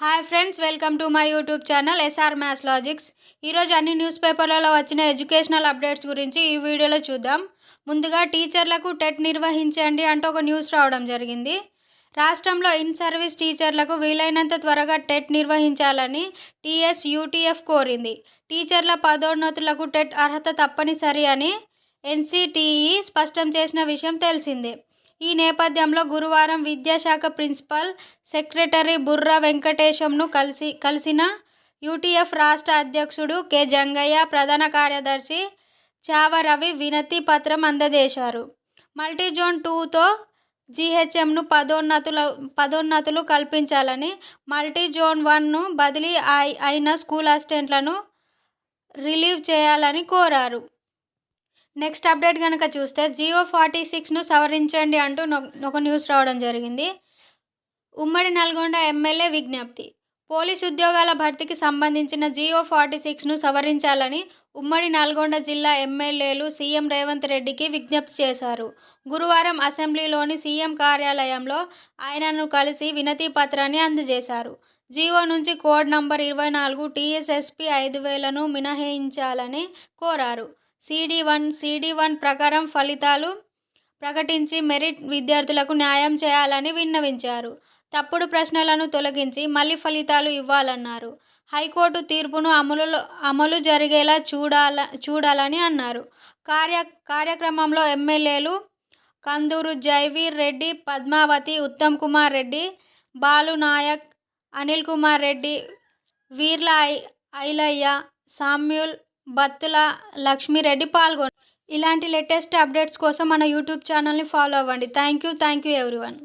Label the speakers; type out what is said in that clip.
Speaker 1: Hi friends welcome to my YouTube channel SR maths logics ఈరోజు అన్ని news పేపర్లలో వచ్చిన ఎడ్యుకేషనల్ అప్డేట్స్ గురించి ఈ వీడియోలో చూద్దాం. ముందుగా టీచర్లకు టెట్ నిర్వహించండి అంటూ ఒక న్యూస్ రావడం జరిగింది. రాష్ట్రంలో ఇన్ సర్వీస్ టీచర్లకు వీలైనంత త్వరగా టెట్ నిర్వహించాలని టీఎస్ యూటీఎఫ్ కోరింది. టీచర్ల పదోన్నతులకు టెట్ అర్హత తప్పనిసరి అని ఎన్సిటిఈ స్పష్టం చేసిన విషయం తెలిసిందే. ఈ నేపథ్యంలో గురువారం విద్యాశాఖ ప్రిన్సిపల్ సెక్రటరీ బుర్రా వెంకటేశంను కలిసి కలిసిన యూటీఎఫ్ రాష్ట్ర అధ్యక్షుడు కె. జంగయ్య ప్రధాన కార్యదర్శి చావ రవి వినతి పత్రం అందజేశారు. మల్టీజోన్ టూతో జీహెచ్ఎంను పదోన్నతుల పదోన్నతులు కల్పించాలని మల్టీ జోన్ వన్ను బదిలీ అయి అయిన స్కూల్ అసిస్టెంట్లను రిలీవ్ చేయాలని కోరారు. నెక్స్ట్ అప్డేట్ కనుక చూస్తే జియో ఫార్టీ సిక్స్ను సవరించండి అంటూ ఒక న్యూస్ రావడం జరిగింది. ఉమ్మడి నల్గొండ ఎమ్మెల్యే విజ్ఞప్తి. పోలీస్ ఉద్యోగాల భర్తీకి సంబంధించిన జియో ఫార్టీ సిక్స్ను సవరించాలని ఉమ్మడి నల్గొండ జిల్లా ఎమ్మెల్యేలు సీఎం రేవంత్ రెడ్డికి విజ్ఞప్తి చేశారు. గురువారం అసెంబ్లీలోని సీఎం కార్యాలయంలో ఆయనను కలిసి వినతి పత్రాన్ని అందజేశారు. జియో నుంచి కోడ్ నంబర్ ఇరవై నాలుగు టీఎస్ఎస్పి ఐదు వేలను మినహాయించాలని కోరారు. సిడి వన్ సిడి వన్ ప్రకారం ఫలితాలు ప్రకటించి మెరిట్ విద్యార్థులకు న్యాయం చేయాలని విన్నవించారు. తప్పుడు ప్రశ్నలను తొలగించి మళ్ళీ ఫలితాలు ఇవ్వాలన్నారు. హైకోర్టు తీర్పును అమలులో అమలు జరిగేలా చూడాల చూడాలని అన్నారు. కార్య కార్యక్రమంలో ఎమ్మెల్యేలు కందూరు జైవీర్ రెడ్డి పద్మావతి ఉత్తమ్ కుమార్ రెడ్డి బాలు నాయక్ అనిల్ కుమార్ రెడ్డి వీర్ల ఐలయ్య సామ్యుల్ బత్తుల లక్ష్మీరెడ్డి పాల్గొన్నారు ఇలాంటి లేటెస్ట్ అప్డేట్స్ కోసం మన యూట్యూబ్ ఛానల్ని ఫాలో అవ్వండి. Thank you thank you everyone.